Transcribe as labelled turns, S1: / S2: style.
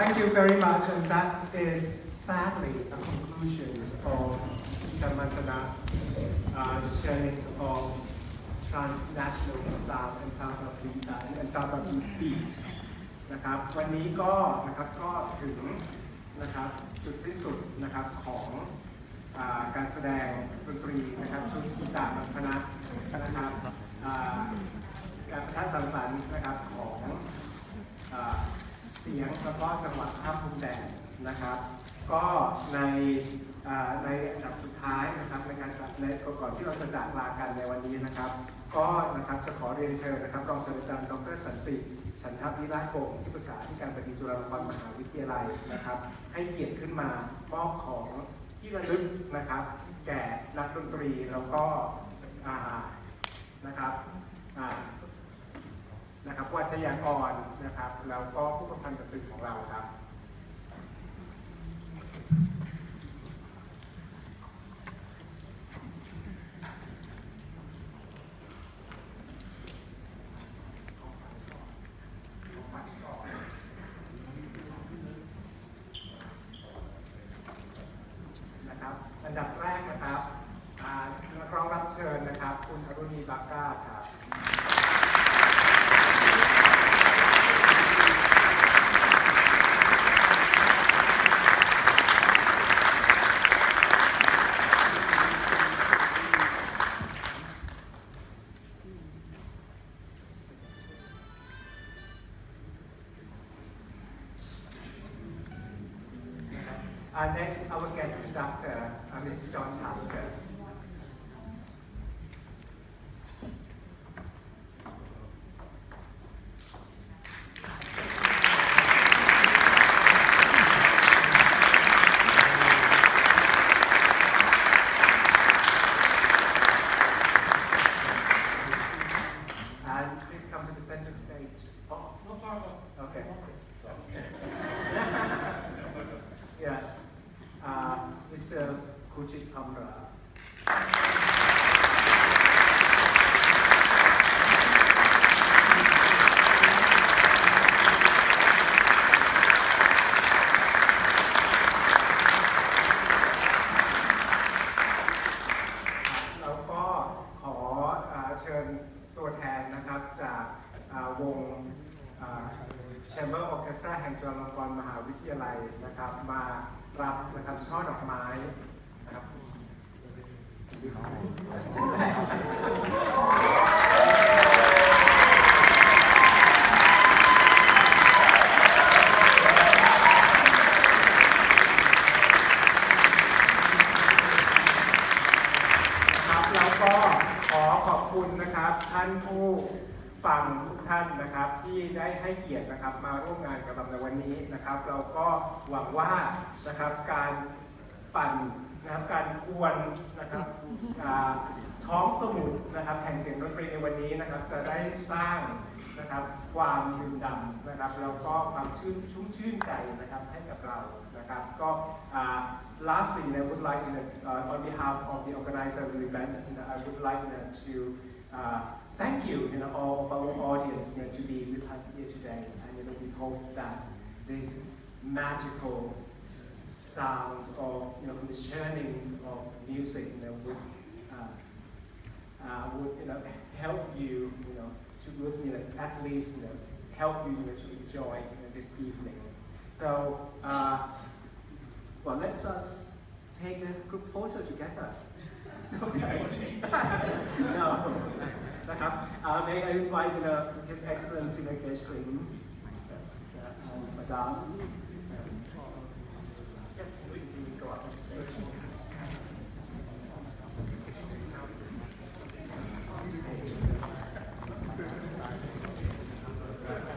S1: thank you very much, and that is sadly a conclusion of Kamantana, uh, the journeys of transnational sound and Tata Beat and Tata Beat นะครับวันนี้ก็นะครับก็ถึงนะครับจุดสิ้นสุดนะครับของอการแสดงดนตรีนะครับชุดกีตามัคณะนะครับการประทัดสังสรรค์นะครับของ อ่าเสียงแล้วก็จังหวะภาพมุมแดงนะครับ ก็ในในอันดับสุดท้ายนะครับในการจัดในก่อนที่เราจะจากลากันในวันนี้นะครับ ก็นะครับจะขอเรียนเชิญนะครับรองศาสตราจารย์ดรสันติฉันทวิราชกงที่ปรึกษาที่การบดีจุฬาลงกรณ์มหาวิทยาลัยนะครับ ให้เกียรติขึ้นมามอบของที่ระลึกนะครับ แก่นักดนตรีแล้วก็อานะครับอา นะครับวัทยากรนะครับแล้วก็ผู้ประพันธ์ดนตรีของเราครับนะครับอันดับแรกนะครับอ่านักร้องรับเชิญนะครับ คุณอรุณีบาก้าครับ Uh, next, our guest conductor, uh, Mr. John Tasker. And please come to the center stage. Oh,
S2: No problem.
S1: okay. Yeah. อ่า Chamber Orchestra แห่งจุฬาลงกรณ์มหาวิทยาลัยนะครับ มารับนะครับช่อดอกไม้ ครับแล้วก็ขอขอบคุณนะครับท่านผู้ฟังทุกท่านนะครับที่ได้ให้เกียรตินะครับมาร่วมงานกับเราในวันนี้นะครับ เราก็หวังว่านะครับการปั่น นะครับการกวนนะครับท้องสมุทรนะครับแห่งเสียงดนตรีในวันนี้นะครับจะได้สร้างนะครับความดื่มด่ำนะครับแล้วก็ความชื่นชุ่มชื่นใจนะครับให้กับเรานะครับก็ lastly I would like you know, uh, on behalf of the organizer of the event you know, I would like you know, to uh, thank you you know all of our audience you know, to be with us here today and you know we hope that this magical sound of you know the churnings of music you know would uh, uh, would you know help you you know to with you know at least you know help you, you know, to enjoy you know, this evening. So uh, well, let's us take a group photo together. Okay. no. นะครับ uh, may I invite you know, His Excellency the Geshin, yes, uh, and Madame. Yes, can we, can we